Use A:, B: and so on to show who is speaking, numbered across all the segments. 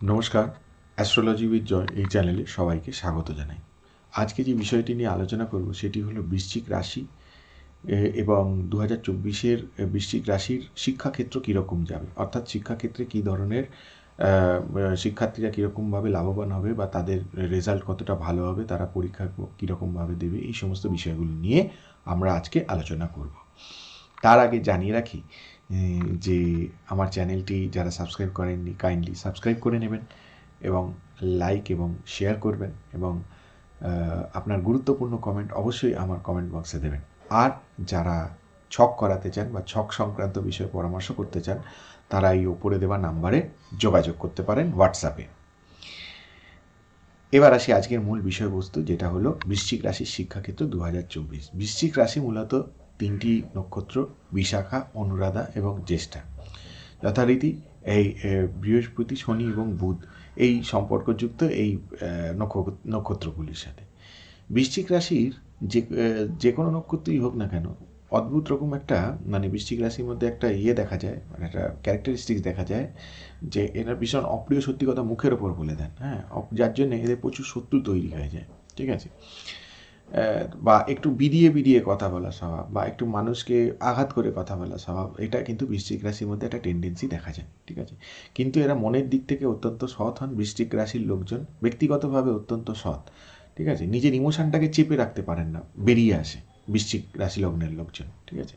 A: নমস্কার astrology with joy এই চ্যানেলে সবাইকে স্বাগত জানাই। আজকে যে বিষয়টি নিয়ে আলোচনা করব সেটি হলো বৃশ্চিক রাশি এবং দু হাজার চব্বিশের বৃশ্চিক রাশির শিক্ষাক্ষেত্র কীরকম যাবে? অর্থাৎ শিক্ষাক্ষেত্রে কী ধরনের শিক্ষার্থীরা কীরকমভাবে লাভবান হবে বা তাদের রেজাল্ট কতটা ভালো হবে, তারা পরীক্ষা কীরকমভাবে দেবে? এই সমস্ত বিষয়গুলো নিয়ে আমরা আজকে আলোচনা করব। তার আগে জানিয়ে রাখি যে আমার চ্যানেলটি যারা সাবস্ক্রাইব করেননি কাইন্ডলি সাবস্ক্রাইব করে নেবেন এবং লাইক এবং শেয়ার করবেন এবং আপনার গুরুত্বপূর্ণ কমেন্ট অবশ্যই আমার কমেন্ট বক্সে দেবেন। আর যারা ছক করাতে চান বা ছক সংক্রান্ত বিষয়ে পরামর্শ করতে চান, তারা এই ওপরে দেওয়া নাম্বারে যোগাযোগ করতে পারেন হোয়াটসঅ্যাপে এবার আসি আজকের মূল বিষয়বস্তু, যেটা হলো বৃশ্চিক রাশির শিক্ষাক্ষেত্র দু হাজার চব্বিশ। বৃশ্চিক রাশি মূলত তিনটি নক্ষত্র, বিশাখা, অনুরাধা এবং জ্যেষ্ঠা। যথারীতি এই বৃহস্পতি, শনি এবং বুধ এই সম্পর্কযুক্ত এই নক্ষত্রগুলির সাথে। বৃশ্চিক রাশির যে যে কোনো নক্ষত্রই হোক না কেন, অদ্ভুত রকম একটা মানে বৃশ্চিক রাশির মধ্যে একটা ইয়ে দেখা যায় মানে একটা ক্যারেক্টারিস্টিক্স দেখা যায় যে এনার ভীষণ অপ্রিয় সত্যি কথা মুখের ওপর বলে দেন হ্যাঁ? যার জন্য এদের প্রচুর শত্রু তৈরি হয়ে যায়, ঠিক আছে? বা একটু বিডিয়ে বিডিয়ে কথা বলা স্বভাব, বা একটু মানুষকে আঘাত করে কথা বলা স্বভাব, এটা কিন্তু বৃশ্চিক রাশির মধ্যে একটা টেন্ডেন্সি দেখা যায়, ঠিক আছে? কিন্তু এরা মনের দিক থেকে অত্যন্ত সৎ হন, বৃশ্চিক রাশির লোকজন ব্যক্তিগতভাবে অত্যন্ত সৎ, ঠিক আছে? নিজের ইমোশনটাকে চেপে রাখতে পারেন না, বেরিয়ে আসে বৃশ্চিক রাশি লগ্নের লোকজন, ঠিক আছে?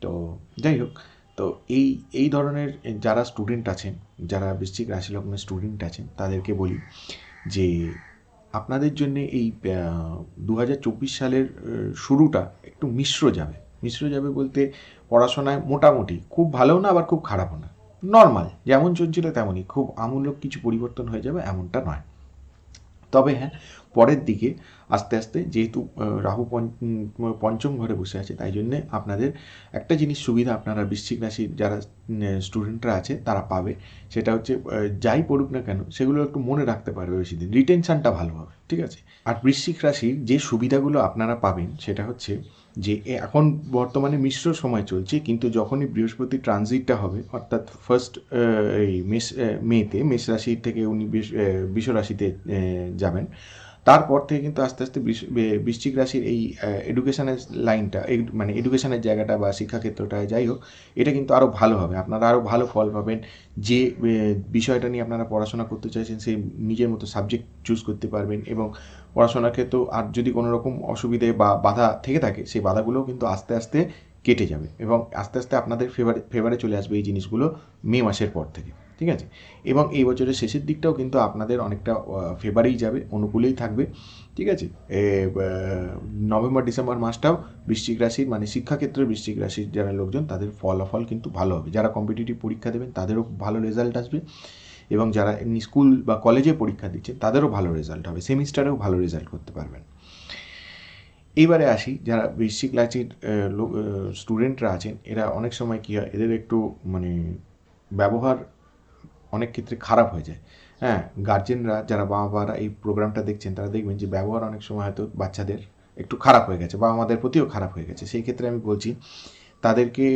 A: তো যাই হোক, তো এই এই ধরনের যারা স্টুডেন্ট আছেন, যারা বৃশ্চিক রাশি লগ্নের স্টুডেন্ট আছেন, তাদেরকে বলি যে আপনাদের জন্য এই দু হাজার চব্বিশ সালের শুরুটা একটু মিশ্র যাবে। মিশ্র যাবে বলতে পড়াশোনায় মোটামুটি খুব ভালোও না, আবার খুব খারাপও না। নর্মাল, যেমন চলছিল তেমনই। খুব আমূলক কিছু পরিবর্তন হয়ে যাবে এমনটা নয়। তবে হ্যাঁ পরের দিকে আস্তে আস্তে যেহেতু রাহু পঞ্চ- পঞ্চম ঘরে বসে আছে, তাই জন্যে আপনাদের একটা জিনিস সুবিধা আপনারা বৃশ্চিক রাশির যারা স্টুডেন্টরা আছে, তারা পাবে। সেটা হচ্ছে যাই পড়ুক না কেন, সেগুলো একটু মনে রাখতে পারবে বেশি দিন। রিটেনশানটা ভালো হবে, ঠিক আছে? আর বৃশ্চিক রাশির যে সুবিধাগুলো আপনারা পাবেন, সেটা হচ্ছে যে এখন বর্তমানে মিশ্র সময় চলছে, কিন্তু যখনই বৃহস্পতি ট্রানজিটটা হবে, অর্থাৎ ফার্স্ট এই মেষ মেতে, মেষ রাশি থেকে উনি বৃষ- রাশিতে যাবেন তারপর থেকে কিন্তু আস্তে আস্তে বৃশ্চিক রাশির এই এডুকেশনের লাইনটা মানে এডুকেশনের জায়গাটা বা শিক্ষাক্ষেত্রটায় যাই হোক, এটা কিন্তু আরও ভালো হবে। আপনারা আরও ভালো ফল পাবেন। যে বিষয়টা নিয়ে আপনারা পড়াশোনা করতে চাইছেন সেই নিজের মতো সাবজেক্ট চুজ করতে পারবেন এবং পড়াশোনার ক্ষেত্রেও আর যদি কোনো রকম অসুবিধে বা বাধা থেকে থাকে, সেই বাধাগুলোও কিন্তু আস্তে আস্তে কেটে যাবে এবং আস্তে আস্তে আপনাদের ফেভারে ফেভারে চলে আসবে এই জিনিসগুলো মে মাসের পর থেকে, ঠিক আছে? এবং এই বছরের শেষের দিকটাও কিন্তু আপনাদের অনেকটা ফেভারেই যাবে, অনুকূলেই থাকবে, ঠিক আছে? নভেম্বর, ডিসেম্বর মাসটাও বৃশ্চিক রাশির মানে শিক্ষাক্ষেত্রের বৃশ্চিক রাশির যারা লোকজন, তাদের ফলাফল কিন্তু ভালো হবে। যারা কম্পিটিটিভ পরীক্ষা দেবেন, তাদেরও ভালো রেজাল্ট আসবে এবং যারা এমনি স্কুল বা কলেজে পরীক্ষা দিচ্ছেন, তাদেরও ভালো রেজাল্ট হবে। সেমিস্টারেও ভালো রেজাল্ট করতে পারবেন। এইবারে আসি, যারা বৃশ্চিক লোক স্টুডেন্টরা আছেন, এরা অনেক সময় কী হয়, এদের একটু মানে ব্যবহার অনেক ক্ষেত্রে খারাপ হয়ে যায়। হ্যাঁ গার্জেনরা যারা বাবা মারা এই প্রোগ্রামটা দেখছেন, তারা দেখবেন যে ব্যবহার অনেক সময় হয়তো বাচ্চাদের একটু খারাপ হয়ে গেছে বাবা মাদের প্রতিও খারাপ হয়ে গেছে। সেই ক্ষেত্রে আমি বলছি, তাদেরকে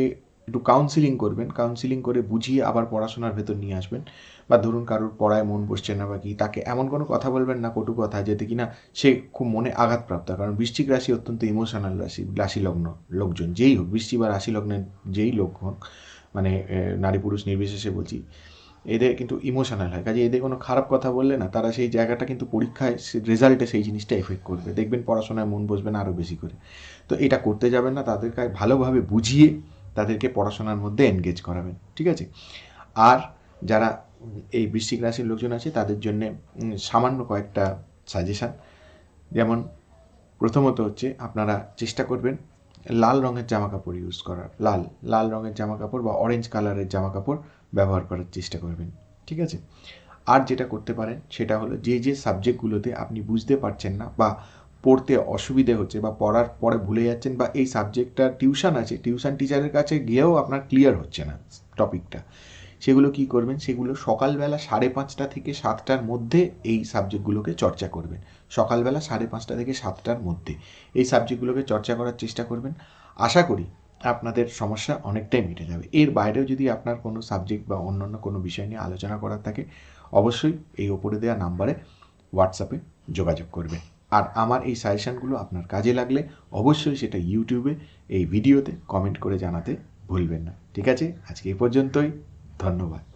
A: একটু কাউন্সিলিং করবেন কাউন্সিলিং করে বুঝিয়ে আবার পড়াশোনার ভেতর নিয়ে আসবেন। বা ধরুন কারোর পড়ায় মন বসছে না বা কি, তাকে এমন কোনো কথা বলবেন না, কটু কথা, যেতে কিনা সে খুব মনে আঘাতপ্রাপ্ত। কারণ বৃষ্টিক রাশি অত্যন্ত ইমোশনাল রাশি রাশি লগ্ন লোকজন, যেই হোক, বৃষ্টি বা রাশি লগ্নের যেই লোক হোক মানে নারী পুরুষ নির্বিশেষে বলছি, এদের কিন্তু ইমোশনাল হয়। কাজে এদের কোনো খারাপ কথা বললে না, তারা সেই জায়গাটা কিন্তু পরীক্ষায় রেজাল্টে সেই জিনিসটা এফেক্ট করবে। দেখবেন পড়াশোনায় মন বসবে না আরও বেশি করে। তো এটা করতে যাবেন না, তাদেরকে ভালোভাবে বুঝিয়ে তাদেরকে পড়াশোনার মধ্যে এনগেজ করাবেন, ঠিক আছে? আর যারা এই বৃশ্চিক রাশির লোকজন আছে, তাদের জন্যে সামান্য কয়েকটা সাজেশান যেমন, প্রথমত হচ্ছে, আপনারা চেষ্টা করবেন লাল রঙের জামা কাপড় ইউজ করার। লাল লাল রঙের জামা কাপড় বা অরেঞ্জ কালারের জামা কাপড় ব্যবহার করার চেষ্টা করবেন, ঠিক আছে? আর যেটা করতে পারেন, সেটা হলো যে যে সাবজেক্টগুলোতে আপনি বুঝতে পারছেন না বা পড়তে অসুবিধে হচ্ছে বা পড়ার পরে ভুলে যাচ্ছেন বা এই সাবজেক্টটা টিউশন আছে, টিউশন টিচারের কাছে গিয়েও আপনার ক্লিয়ার হচ্ছে না টপিকটা সেগুলো কি করবেন? সেগুলো সকালবেলা সাড়ে পাঁচটা থেকে সাতটার মধ্যে এই সাবজেক্টগুলোকে চর্চা করবেন। সকালবেলা সাড়ে পাঁচটা থেকে সাতটার মধ্যে এই সাবজেক্টগুলোকে চর্চা করার চেষ্টা করবেন। আশা করি আপনাদের সমস্যা অনেকটাই মিটে যাবে। এর বাইরেও যদি আপনার কোনো সাবজেক্ট বা অন্যান্য কোনো বিষয় নিয়ে আলোচনা করার থাকে, অবশ্যই এই ওপরে দেওয়া নাম্বারে হোয়াটসঅ্যাপে যোগাযোগ করবেন। আর আমার এই সাজেশানগুলো আপনার কাজে লাগলে অবশ্যই সেটা ইউটিউবে এই ভিডিওতে কমেন্ট করে জানাতে ভুলবেন না। ঠিক আছে? আজকে এ পর্যন্তই। ধন্যবাদ।